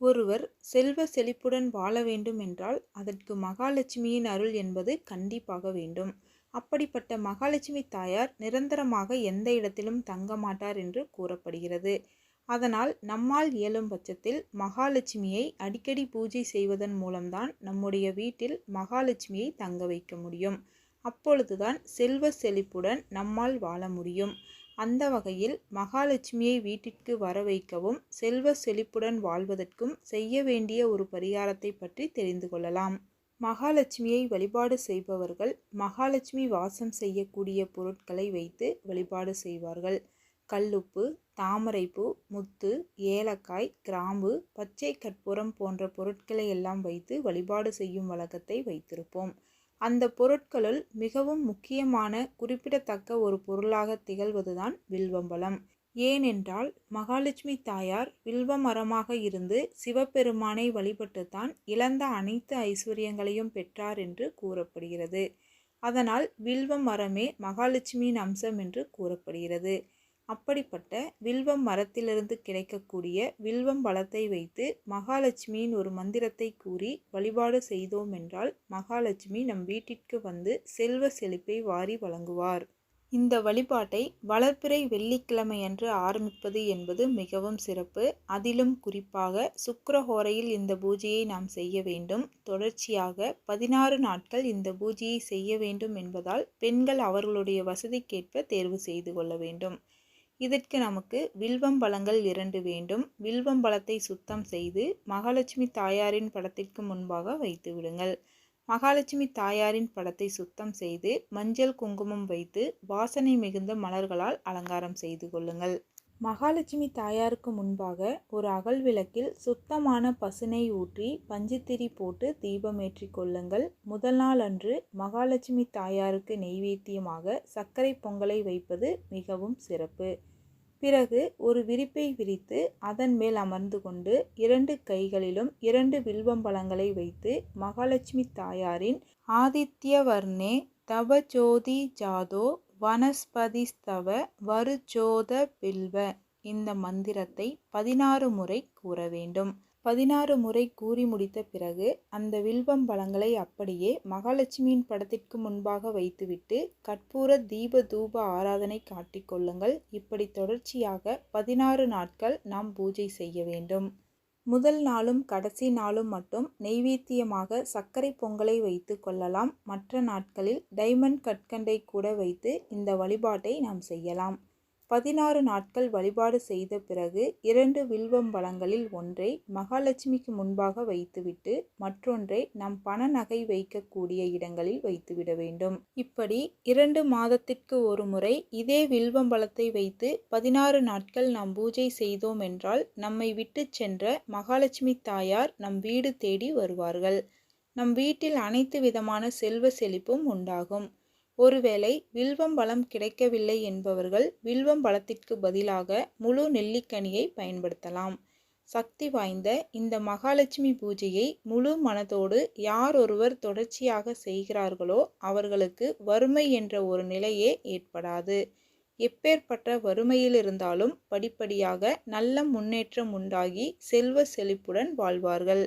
ஒருவர் செல்வ செழிப்புடன் வாழ வேண்டும் என்றால் அதற்கு மகாலட்சுமியின் அருள் என்பது கண்டிப்பாக வேண்டும். அப்படிப்பட்ட மகாலட்சுமி தாயார் நிரந்தரமாக எந்த இடத்திலும் தங்க மாட்டார் என்று கூறப்படுகிறது. அதனால் நம்மால் இயலும் பட்சத்தில் மகாலட்சுமியை அடிக்கடி பூஜை செய்வதன் மூலம்தான் நம்முடைய வீட்டில் மகாலட்சுமியை தங்க வைக்க முடியும். அப்பொழுதுதான் செல்வ செழிப்புடன் நம்மால் வாழ முடியும். அந்த வகையில் மகாலட்சுமியை வீட்டிற்கு வர வைக்கவும் செல்வ செழிப்புடன் வாழ்வதற்கும் செய்ய வேண்டிய ஒரு பரிகாரத்தை பற்றி தெரிந்து கொள்ளலாம். மகாலட்சுமியை வழிபாடு செய்பவர்கள் மகாலட்சுமி வாசம் செய்யக்கூடிய பொருட்களை வைத்து வழிபாடு செய்வார்கள். கல்லுப்பு தாமரைப்பூ முத்து ஏலக்காய் கிராம்பு பச்சை கற்பூரம் போன்ற பொருட்களை எல்லாம் வைத்து வழிபாடு செய்யும் வழக்கத்தை வைத்திருப்போம். அந்த பொருட்களுள் மிகவும் முக்கியமான குறிப்பிடத்தக்க ஒரு பொருளாக திகழ்வதுதான் வில்வம்பலம் ஏனென்றால் மகாலட்சுமி தாயார் வில்வ மரமாக இருந்து சிவபெருமானை வழிபட்டுத்தான் இழந்த அனைத்து ஐஸ்வர்யங்களையும் பெற்றார் என்று கூறப்படுகிறது. அதனால் வில்வ மரமே மகாலட்சுமியின் அம்சம் என்று கூறப்படுகிறது. அப்படிப்பட்ட வில்வம் மரத்திலிருந்து கிடைக்கக்கூடிய வில்வம் பழத்தை வைத்து மகாலட்சுமியின் ஒரு மந்திரத்தை கூறி வழிபாடு செய்தோம் என்றால் மகாலட்சுமி நம் வீட்டிற்கு வந்து செல்வ செழிப்பை வாரி வழங்குவார். இந்த வழிபாட்டை வளர்ப்பிறை வெள்ளிக்கிழமையன்று ஆரம்பிப்பது என்பது மிகவும் சிறப்பு. அதிலும் குறிப்பாக சுக்கரஹோரையில் இந்த பூஜையை நாம் செய்ய வேண்டும். தொடர்ச்சியாக பதினாறு நாட்கள் இந்த பூஜையை செய்ய வேண்டும் என்பதால் பெண்கள் அவர்களுடைய வசதிக்கேற்ப தேர்வு செய்து கொள்ள வேண்டும். இதற்கு நமக்கு வில்வம் பழங்கள் இரண்டு வேண்டும். வில்வம் பழத்தை சுத்தம் செய்து மகாலட்சுமி தாயாரின் படத்திற்கு முன்பாக வைத்து விடுங்கள். மகாலட்சுமி தாயாரின் படத்தை சுத்தம் செய்து மஞ்சள் குங்குமம் வைத்து வாசனை மிகுந்த மலர்களால் அலங்காரம் செய்து கொள்ளுங்கள். மகாலட்சுமி தாயாருக்கு முன்பாக ஒரு அகல் விளக்கில் சுத்தமான பசுனை ஊற்றி பஞ்சுத்திரி போட்டு தீபமேற்றி கொள்ளுங்கள். முதல் நாள் அன்று மகாலட்சுமி தாயாருக்கு நெய்வேத்தியமாக சர்க்கரை பொங்கலை வைப்பது மிகவும் சிறப்பு. பிறகு ஒரு விரிப்பை விரித்து அதன் மேல் அமர்ந்து கொண்டு இரண்டு கைகளிலும் இரண்டு வில்வம்பழங்களை வைத்து மகாலட்சுமி தாயாரின் ஆதித்யவர்ணே தவஜோதி ஜாதோ வனஸ்பதிஸ்தவ வருஜோத பில்வ இந்த மந்திரத்தை பதினாறு முறை கூற வேண்டும் பதினாறு முறை கூறி முடித்த பிறகு அந்த வில்வம் பழங்களை அப்படியே மகாலட்சுமியின் படத்திற்கு முன்பாக வைத்துவிட்டு கற்பூர தீப தூப ஆராதனை காட்டிக்கொள்ளுங்கள் இப்படி தொடர்ச்சியாக பதினாறு நாட்கள் நாம் பூஜை செய்ய வேண்டும். முதல் நாளும் கடைசி நாளும் மட்டும் நெய்வேத்தியமாக சர்க்கரை பொங்கலை வைத்து கொள்ளலாம். மற்ற நாட்களில் டைமண்ட் கற்கண்டை கூட வைத்து இந்த வழிபாட்டை நாம் செய்யலாம். பதினாறு நாட்கள் வழிபாடு செய்த பிறகு இரண்டு வில்வம் பழங்களில் ஒன்றை மகாலட்சுமிக்கு முன்பாக வைத்துவிட்டு மற்றொன்றை நம் பண நகை வைக்கக்கூடிய இடங்களில் வைத்துவிட வேண்டும். இப்படி இரண்டு மாதத்திற்கு ஒரு முறை இதே வில்வம் பழத்தை வைத்து பதினாறு நாட்கள் நாம் பூஜை செய்தோம் என்றால் நம்மை விட்டு சென்ற மகாலட்சுமி தாயார் நம் வீடு தேடி வருவார்கள். நம் வீட்டில் அனைத்து விதமான செல்வ செழிப்பும் உண்டாகும். ஒருவேளை வில்வம் பழம் கிடைக்கவில்லை என்பவர்கள் வில்வம் பழத்திற்கு பதிலாக முழு நெல்லிக்கனியை பயன்படுத்தலாம். சக்தி வாய்ந்த இந்த மகாலட்சுமி பூஜையை முழு மனதோடு யார் ஒருவர் தொடர்ச்சியாக செய்கிறார்களோ அவர்களுக்கு வறுமை என்ற ஒரு நிலையே ஏற்படாது. எப்பேற்பட்ட வறுமையில் இருந்தாலும் படிப்படியாக நல்ல முன்னேற்றம் உண்டாகி செல்வ செழிப்புடன் வாழ்வார்கள்.